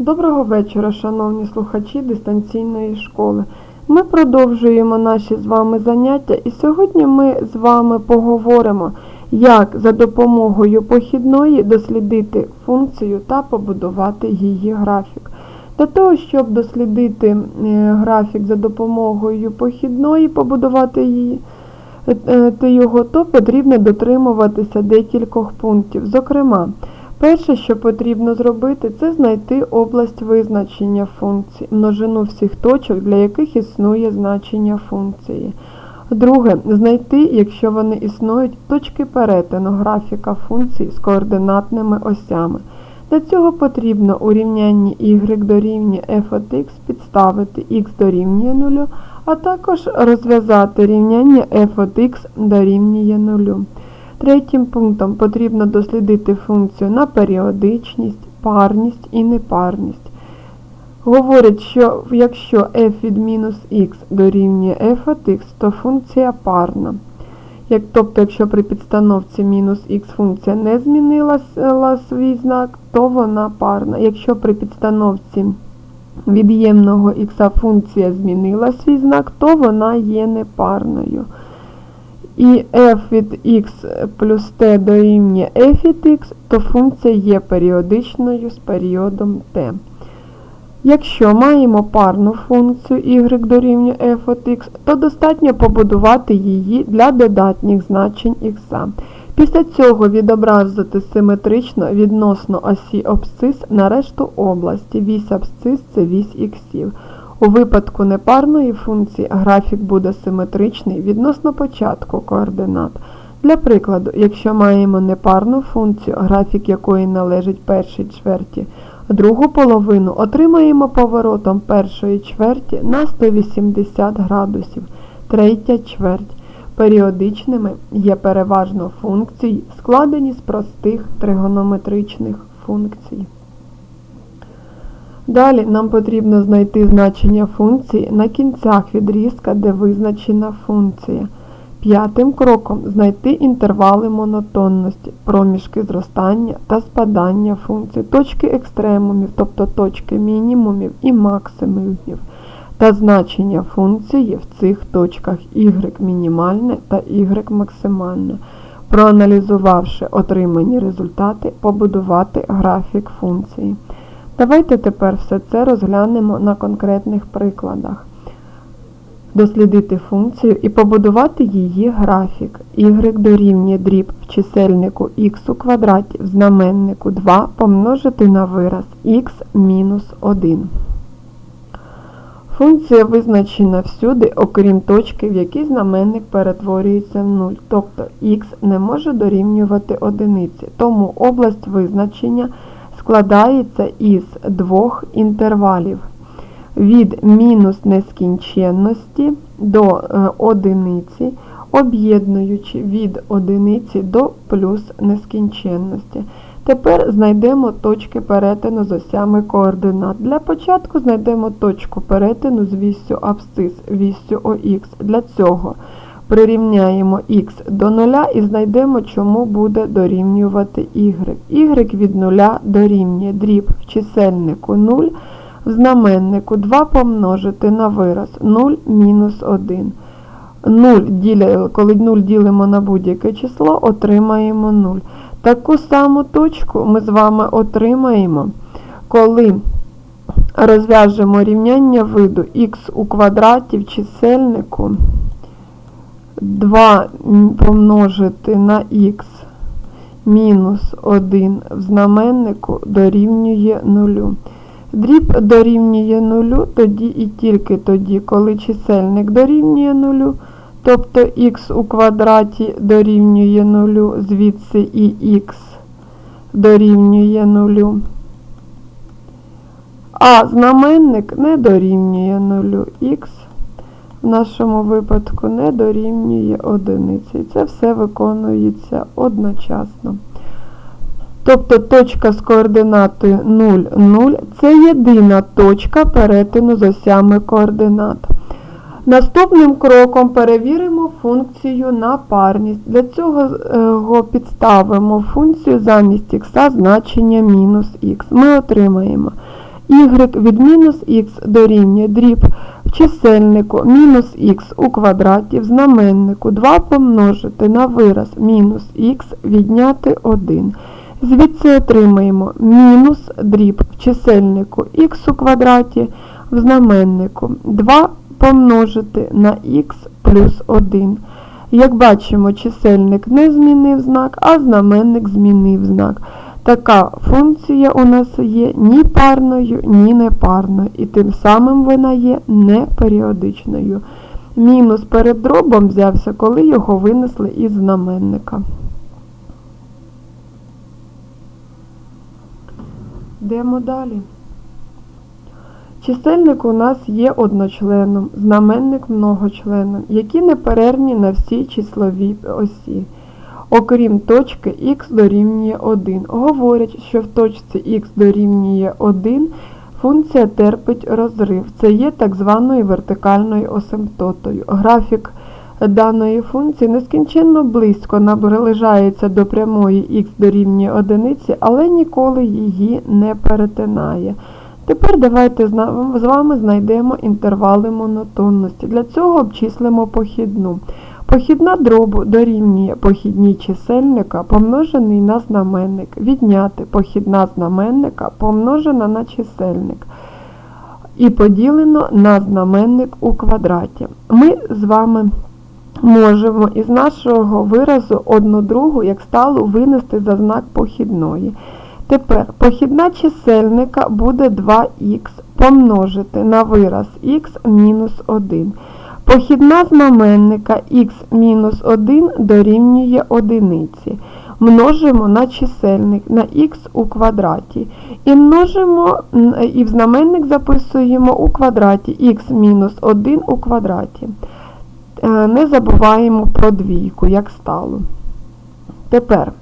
Доброго вечора, шановні слухачі дистанційної школи. Ми продовжуємо наші з вами заняття і сьогодні ми з вами поговоримо, як за допомогою похідної дослідити функцію та побудувати її графік. Для того, щоб дослідити е, графік за допомогою похідної, побудувати її, е, е, його, то потрібно дотримуватися декількох пунктів. Зокрема, Перше, що потрібно зробити, це знайти область визначення функції, множину всіх точок, для яких існує значення функції. Друге, знайти, якщо вони існують, точки перетину графіка функцій з координатними осями. Для цього потрібно у рівнянні y дорівнює f от x підставити x дорівнює 0, а також розв'язати рівняння f от x дорівнює 0. Третім пунктом потрібно дослідити функцію на періодичність, парність і непарність. Говорять, що якщо f від мінус х дорівнює f от x, то функція парна. Як, Тобто, якщо при підстановці мінус х функція не змінила свій знак, то вона парна. Якщо при підстановці від'ємного х функція змінила свій знак, то вона є непарною і f від x плюс t дорівнює f від x, то функція є періодичною з періодом t. Якщо маємо парну функцію y дорівнює f от x, то достатньо побудувати її для додатніх значень x. Після цього відобразити симетрично відносно осі абсцис на решту області. Вісь абсцис – це вісь іксів. У випадку непарної функції графік буде симетричний відносно початку координат. Для прикладу, якщо маємо непарну функцію, графік якої належить першій чверті, другу половину отримаємо поворотом першої чверті на 180 градусів, третя чверть. Періодичними є переважно функції, складені з простих тригонометричних функцій. Далі нам потрібно знайти значення функції на кінцях відрізка, де визначена функція. П'ятим кроком знайти інтервали монотонності, проміжки зростання та спадання функцій, точки екстремумів, тобто точки мінімумів і максимумів, та значення функції в цих точках y мінімальне та y максимальне. Проаналізувавши отримані результати, побудувати графік функції. Давайте тепер все це розглянемо на конкретних прикладах. Дослідити функцію і побудувати її графік. y дорівнює дріб в чисельнику х у квадраті в знаменнику 2 помножити на вираз х мінус 1. Функція визначена всюди, окрім точки, в якій знаменник перетворюється в 0. Тобто х не може дорівнювати одиниці, тому область визначення – складається із двох інтервалів від мінус нескінченності до е, одиниці, об'єднуючи від одиниці до плюс нескінченності. Тепер знайдемо точки перетину з осями координат. Для початку знайдемо точку перетину з вістю абсцис, вістю ОХ. Для цього Прирівняємо х до 0 і знайдемо, чому буде дорівнювати y. y від 0 дорівнює дріб в чисельнику 0, в знаменнику 2 помножити на вираз 0 мінус 1. 0 діля, коли 0 ділимо на будь-яке число, отримаємо 0. Таку саму точку ми з вами отримаємо, коли розв'яжемо рівняння виду х у квадраті в чисельнику. 2 помножити на х мінус 1 в знаменнику дорівнює 0. Дріб дорівнює 0 тоді і тільки тоді, коли чисельник дорівнює 0, тобто х у квадраті дорівнює 0, звідси і х дорівнює 0. А знаменник не дорівнює 0 х в нашому випадку не дорівнює одиниці. І це все виконується одночасно. Тобто точка з координатою 0, 0 це єдина точка перетину з осями координат. Наступним кроком перевіримо функцію на парність. Для цього підставимо функцію замість х значення мінус х. Ми отримаємо y від мінус х дорівнює дріб в чисельнику мінус х у квадраті в знаменнику 2 помножити на вираз мінус х відняти 1. Звідси отримаємо мінус дріб в чисельнику х у квадраті в знаменнику 2 помножити на х плюс 1. Як бачимо, чисельник не змінив знак, а знаменник змінив знак. Така функція у нас є ні парною, ні непарною, і тим самим вона є неперіодичною. Мінус перед дробом взявся, коли його винесли із знаменника. Йдемо далі. Чисельник у нас є одночленом, знаменник многочленом, які неперервні на всій числовій осі. Окрім точки х дорівнює 1. Говорять, що в точці х дорівнює 1 функція терпить розрив. Це є так званою вертикальною асимптотою. Графік даної функції нескінченно близько наближається до прямої х дорівнює 1, але ніколи її не перетинає. Тепер давайте з вами знайдемо інтервали монотонності. Для цього обчислимо похідну. Похідна дробу дорівнює похідній чисельника, помножений на знаменник, відняти похідна знаменника помножена на чисельник і поділено на знаменник у квадраті. Ми з вами можемо із нашого виразу одну другу, як сталу, винести за знак похідної. Тепер похідна чисельника буде 2х помножити на вираз х мінус 1. Похідна знаменника х-1 дорівнює одиниці. Множимо на чисельник на х у квадраті. І множимо, і в знаменник записуємо у квадраті х-1 у квадраті. Е, не забуваємо про двійку, як стало. Тепер.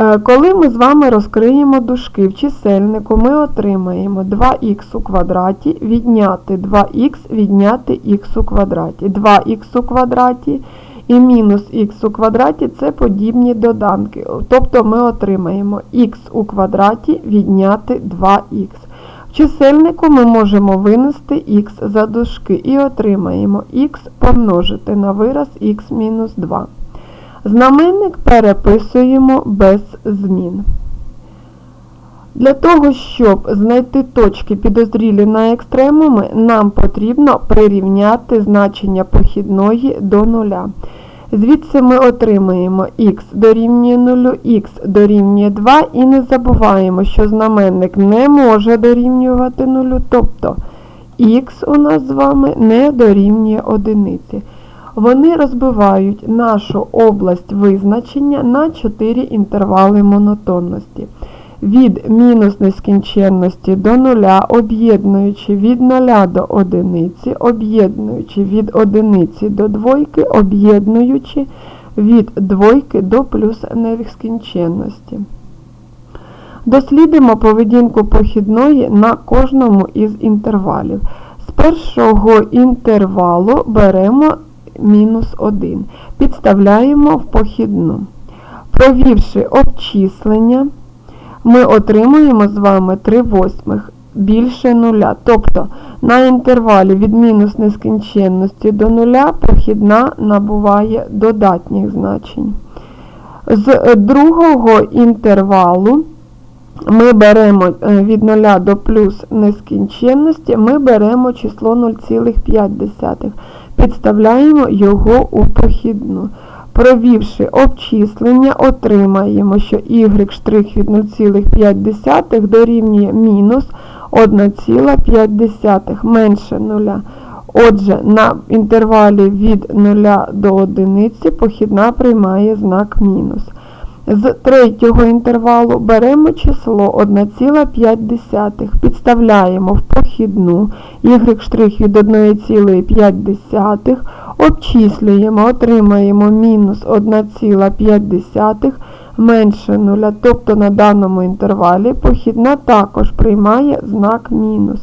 Е, коли ми з вами розкриємо дужки в чисельнику, ми отримаємо 2х у квадраті відняти 2х відняти х у квадраті. 2х у квадраті і мінус х у квадраті це подібні доданки. Тобто ми отримаємо х у квадраті відняти 2х. В чисельнику ми можемо винести х за дужки і отримаємо х помножити на вираз х мінус 2. Знаменник переписуємо без змін. Для того, щоб знайти точки підозрілі на екстремуми, нам потрібно прирівняти значення похідної до нуля. Звідси ми отримаємо х дорівнює 0, х дорівнює 2 і не забуваємо, що знаменник не може дорівнювати 0, тобто х у нас з вами не дорівнює одиниці. Вони розбивають нашу область визначення на 4 інтервали монотонності. Від мінус нескінченності до нуля, об'єднуючи від 0 до одиниці, об'єднуючи від одиниці до двойки, об'єднуючи від двойки до плюс нескінченності. Дослідимо поведінку похідної на кожному із інтервалів. З першого інтервалу беремо мінус 1. Підставляємо в похідну. Провівши обчислення, ми отримуємо з вами 3 восьмих більше нуля. Тобто на інтервалі від мінус нескінченності до нуля похідна набуває додатніх значень. З другого інтервалу ми беремо е, від 0 до плюс нескінченності, ми беремо число 0,5. Підставляємо його у похідну. Провівши обчислення, отримаємо, що y' від 0,5 дорівнює мінус 1,5 менше 0. Отже, на інтервалі від 0 до 1 похідна приймає знак мінус. З третього інтервалу беремо число 1,5, підставляємо в похідну. Y' від 1,5, обчислюємо, отримаємо мінус 1,5 менше 0, тобто на даному інтервалі похідна також приймає знак мінус.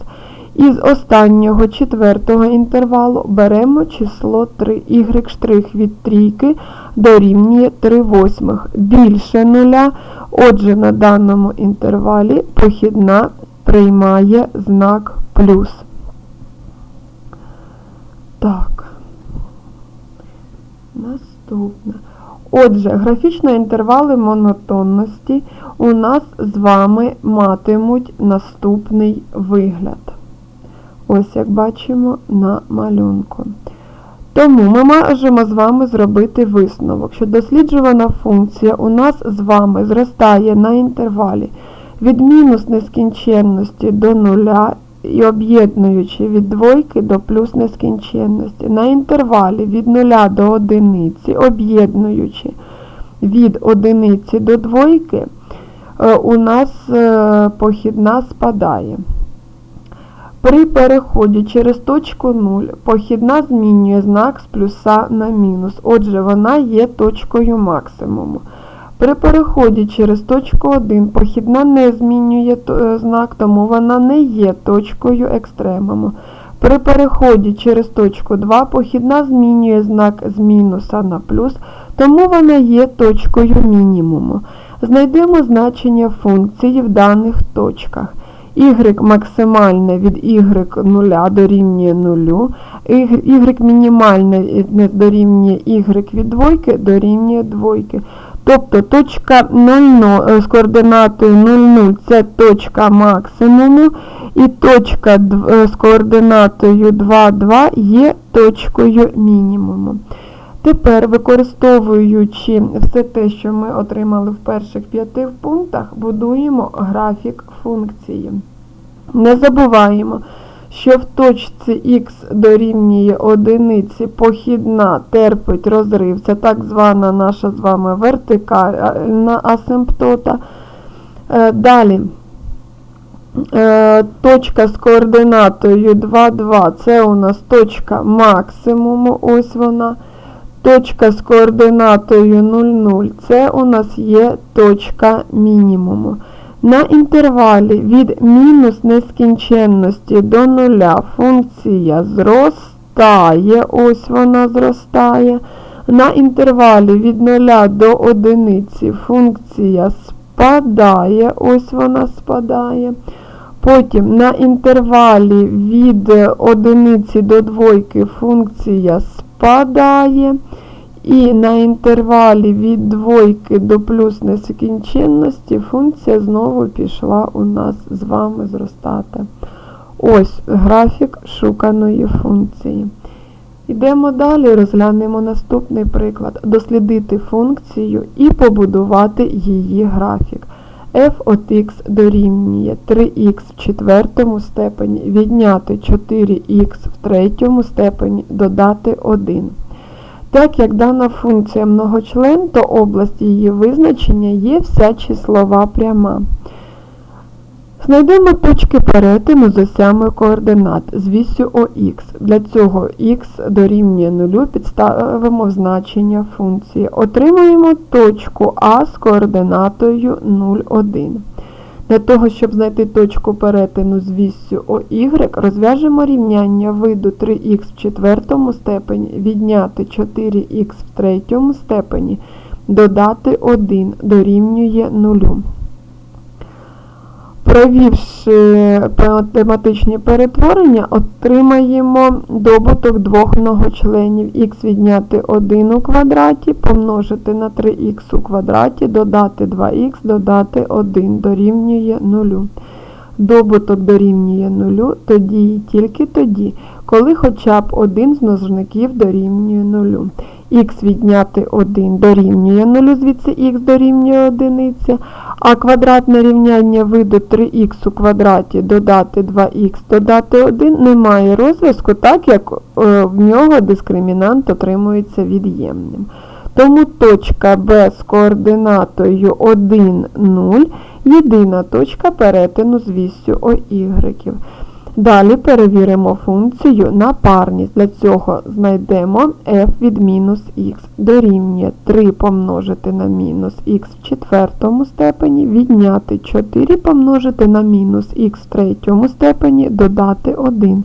Із останнього четвертого інтервалу беремо число 3 y' від трійки дорівнює 3 восьмих більше нуля. Отже, на даному інтервалі похідна приймає знак плюс. Так. Наступне. Отже, графічні інтервали монотонності у нас з вами матимуть наступний вигляд. Ось як бачимо на малюнку. Тому ми можемо з вами зробити висновок, що досліджувана функція у нас з вами зростає на інтервалі від мінус нескінченності до нуля і об'єднуючи від двойки до плюс нескінченності. На інтервалі від нуля до одиниці, об'єднуючи від одиниці до двойки, е, у нас е, похідна спадає. При переході через точку 0 похідна змінює знак з плюса на мінус, отже, вона є точкою максимуму. При переході через точку 1 похідна не змінює е, знак, тому вона не є точкою екстремуму. При переході через точку 2 похідна змінює знак з мінуса на плюс, тому вона є точкою мінімуму. Знайдемо значення функції в даних точках y максимальне від y 0 дорівнює 0, y мінімальне дорівнює y від двойки дорівнює двойки. Тобто точка 0 е, з координатою 00 це точка максимуму, і точка е, з координатою 2, 2 є точкою мінімуму. Тепер, використовуючи все те, що ми отримали в перших п'яти пунктах, будуємо графік функції. Не забуваємо, що в точці х дорівнює одиниці похідна терпить розрив, це так звана наша з вами вертикальна асимптота. Е, далі. Е, точка з координатою 2, 2 це у нас точка максимуму, ось вона. Точка з координатою 0,0 це у нас є точка мінімуму. На інтервалі від мінус нескінченності до нуля функція зростає, ось вона зростає. На інтервалі від 0 до 1 функція спадає, ось вона спадає. Потім на інтервалі від 1 до 2 функція спадає. І на інтервалі від двойки до плюс нескінченності функція знову пішла у нас з вами зростати. Ось графік шуканої функції. Йдемо далі, розглянемо наступний приклад. Дослідити функцію і побудувати її графік. f от x дорівнює 3х в четвертому степені, відняти 4х в третьому степені, додати 1. Так як дана функція многочлен, то область її визначення є вся числова пряма. Знайдемо точки перетину з осями координат з вісю ОХ. Для цього х дорівнює 0, підставимо значення функції. Отримуємо точку А з координатою 0, 1. Для того, щоб знайти точку перетину з віссю ОY, розв'яжемо рівняння виду 3х в четвертому степені, відняти 4х в третьому степені, додати 1 дорівнює 0. Провівши математичні перетворення, отримаємо добуток двох многочленів х відняти 1 у квадраті, помножити на 3х у квадраті, додати 2х, додати 1 дорівнює 0. Добуток дорівнює 0 тоді і тільки тоді, коли хоча б один з множників дорівнює 0 х відняти 1 дорівнює 0, звідси х дорівнює 1, а квадратне рівняння виду 3х у квадраті додати 2х додати 1 немає розв'язку, так як е, в нього дискримінант отримується від'ємним. Тому точка Б з координатою 1, 0 єдина точка перетину з вісю OY. Далі перевіримо функцію на парність. Для цього знайдемо f від мінус х дорівнює 3 помножити на мінус х в четвертому степені, відняти 4 помножити на мінус х в третьому степені, додати 1.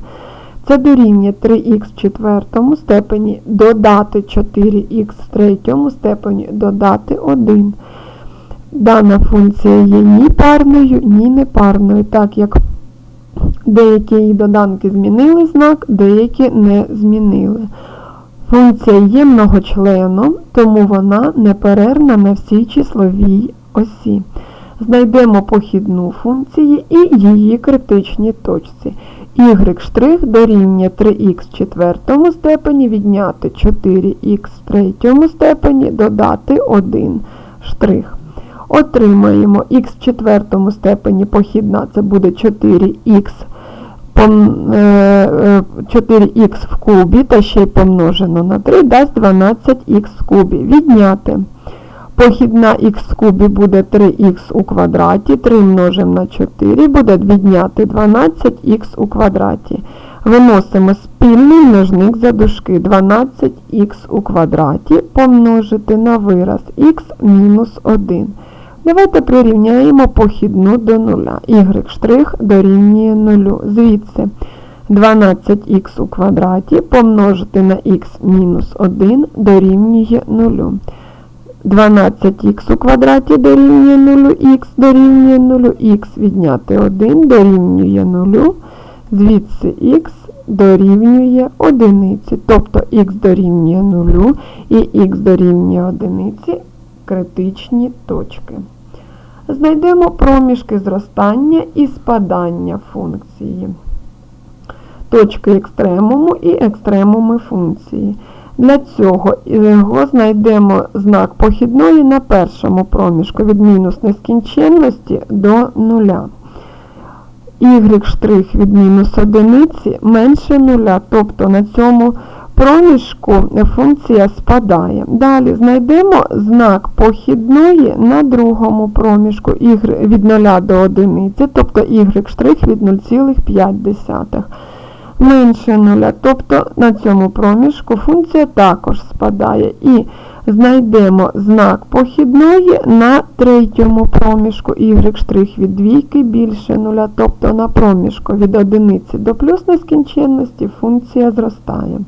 Це дорівнює 3х в четвертому степені, додати 4х в третьому степені, додати 1. Дана функція є ні парною, ні непарною, так як Деякі її доданки змінили знак, деякі не змінили. Функція є многочленом, тому вона неперервна на всій числовій осі. Знайдемо похідну функції і її критичні точці. y' дорівнює 3х в четвертому степені, відняти 4х в третьому степені, додати 1 штрих. Отримаємо х в четвертому степені похідна, це буде 4х 4х в кубі та ще й помножено на 3 дасть 12х в кубі. Відняти. Похідна х в кубі буде 3х у квадраті, 3 множимо на 4, буде відняти 12х у квадраті. Виносимо спільний множник за дужки 12х у квадраті помножити на вираз х мінус 1. Давайте прирівняємо похідну до нуля. y' дорівнює 0. Звідси 12х у квадраті помножити на х мінус 1 дорівнює 0. 12х у квадраті дорівнює 0, х дорівнює 0, х відняти 1 дорівнює 0, звідси х дорівнює 1. Тобто х дорівнює 0 і х дорівнює 1 критичні точки. Знайдемо проміжки зростання і спадання функції, точки екстремуму і екстремуми функції. Для цього його знайдемо знак похідної на першому проміжку від мінус нескінченності до нуля. y' від мінус одиниці менше нуля, тобто на цьому проміжку функція спадає. Далі знайдемо знак похідної на другому проміжку y від 0 до 1, тобто y' від 0,5 менше 0, тобто на цьому проміжку функція також спадає. І знайдемо знак похідної на третьому проміжку y' від двійки більше 0, тобто на проміжку від 1 до плюс нескінченності функція зростає.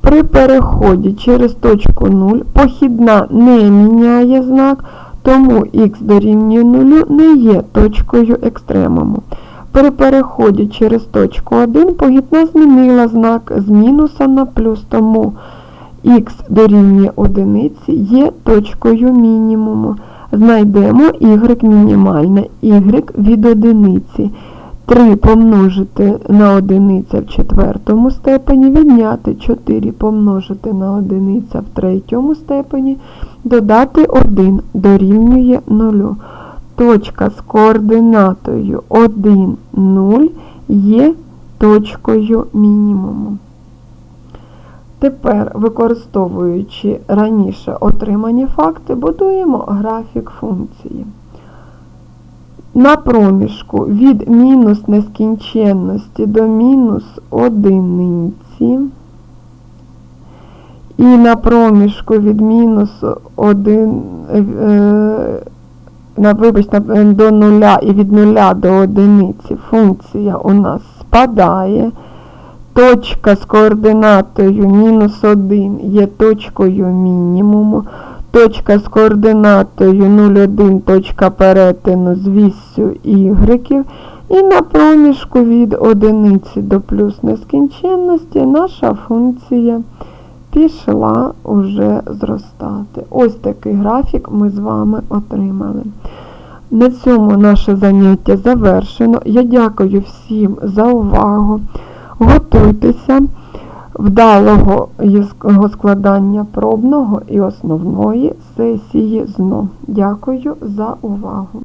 При переході через точку 0 похідна не міняє знак, тому х дорівнює 0 не є точкою екстремуму. При переході через точку 1 похідна змінила знак з мінуса на плюс, тому х дорівнює 1 є точкою мінімуму. Знайдемо y мінімальне, y від одиниці. 3 помножити на одиниця в четвертому степені, відняти 4 помножити на одиниця в третьому степені, додати 1 дорівнює 0. Точка з координатою 1, 0 є точкою мінімуму. Тепер, використовуючи раніше отримані факти, будуємо графік функції. На проміжку від мінус нескінченності до мінус одиниці і на проміжку від мінус 1 е, на, вибачте, до 0 і від 0 до 1 функція у нас спадає. Точка з координатою мінус 1 є точкою мінімуму. Точка з координатою 0,1 точка перетину з віссю y. І на проміжку від 1 до плюс нескінченності наша функція пішла уже зростати. Ось такий графік ми з вами отримали. На цьому наше заняття завершено. Я дякую всім за увагу. Готуйтеся вдалого складання пробного і основної сесії ЗНО. Дякую за увагу!